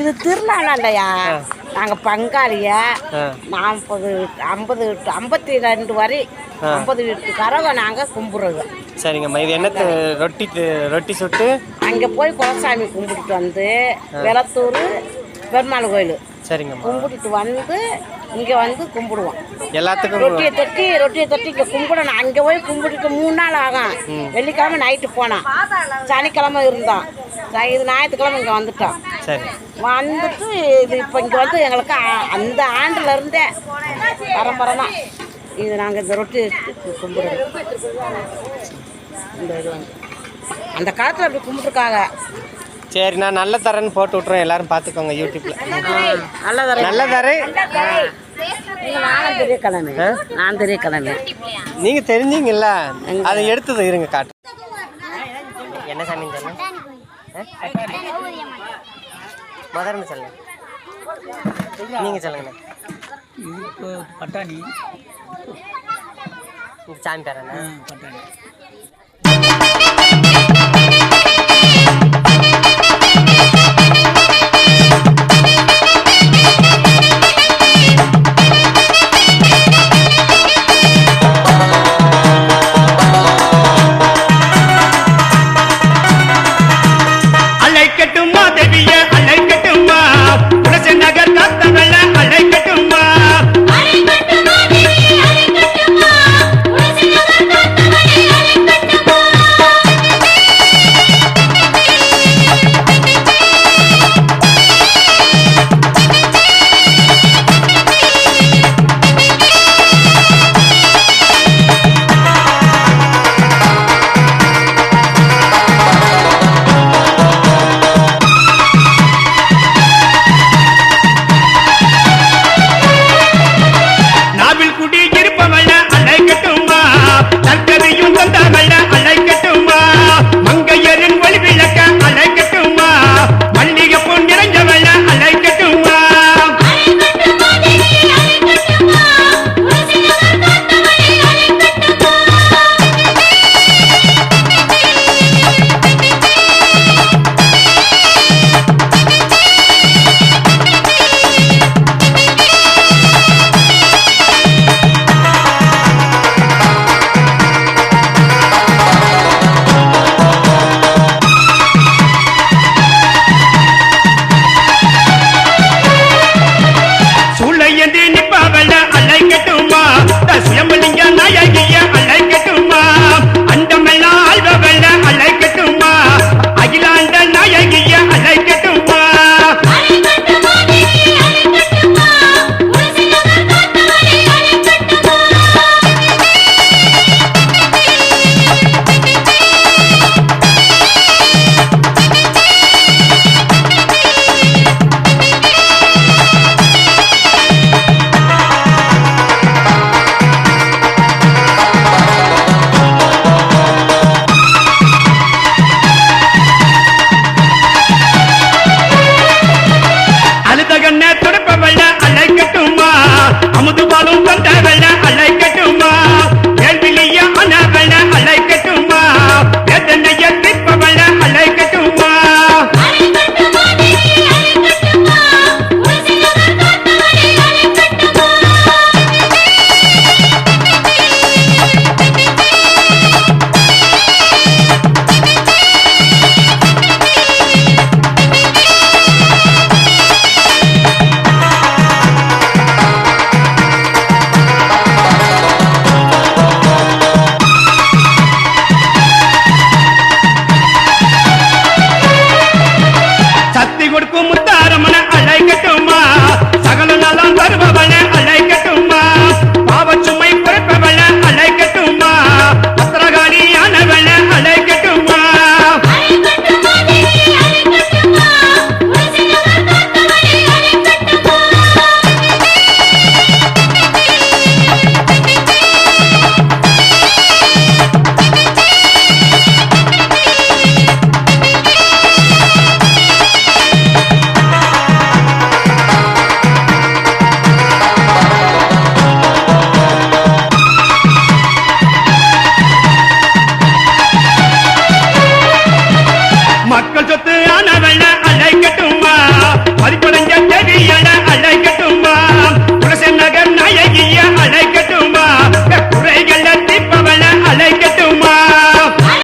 இது திருநாள் இல்லையா? நாங்கள் பங்காளிய. நாற்பது ஐம்பது ஐம்பத்தி ரெண்டு வரை ஐம்பது வீட்டுக்காரங்க நாங்கள் கும்பிட்றோங்க சரிங்கம்மா. இது என்னத்து? ரொட்டி ரொட்டி சுட்டு? அங்கே போய் குலசாமி கும்பிட்டுட்டு வந்து வெளத்தூர் பெருமாள் கோயில். சரிங்கம்மா. கும்பிட்டுட்டு வந்து இங்கே வந்து கும்பிடுவோம். எல்லாத்துக்கும் ரொட்டியை தட்டி ரொட்டியை தட்டி இங்கே கும்பிடணும். அங்கே போய் கும்பிட்டுட்டு மூணு நாள் ஆகும். வெள்ளிக்கிழமை நைட்டு போனோம் சனிக்கிழமை இருந்தோம் இது ஞாயிற்றுக்கிழமை இங்கே வந்துட்டோம். சரி. வந்துட்டு இது இப்போ இங்கே வந்து எங்களுக்கு அந்த ஆண்டுல இருந்தே பரம்பரை தான் இது நாங்கள் இந்த ரொட்டி கும்பிடுறோம். இந்த இது வந்து. அந்த காலத்தில் அப்படி கும்பிட்டுருக்காங்க. சரி நான் நல்ல தரேன்னு போட்டு விட்றேன் எல்லாரும் பார்த்துக்கோங்க யூடியூப்ல. நல்ல தர. நல்ல தரே. நான் கிழமை ஆ? நான் பெரிய கிழமை நீங்க தெரிஞ்சீங்கல்ல? அதை எடுத்தது இருங்க காட்டு. என்ன சாமின்னு சொல்ல மதர்னு சொல்லுங்க நீங்க சொல்லுங்க. இதுக்கு பட்டாணி. சாமி பேர் என்ன? பட்டாணி.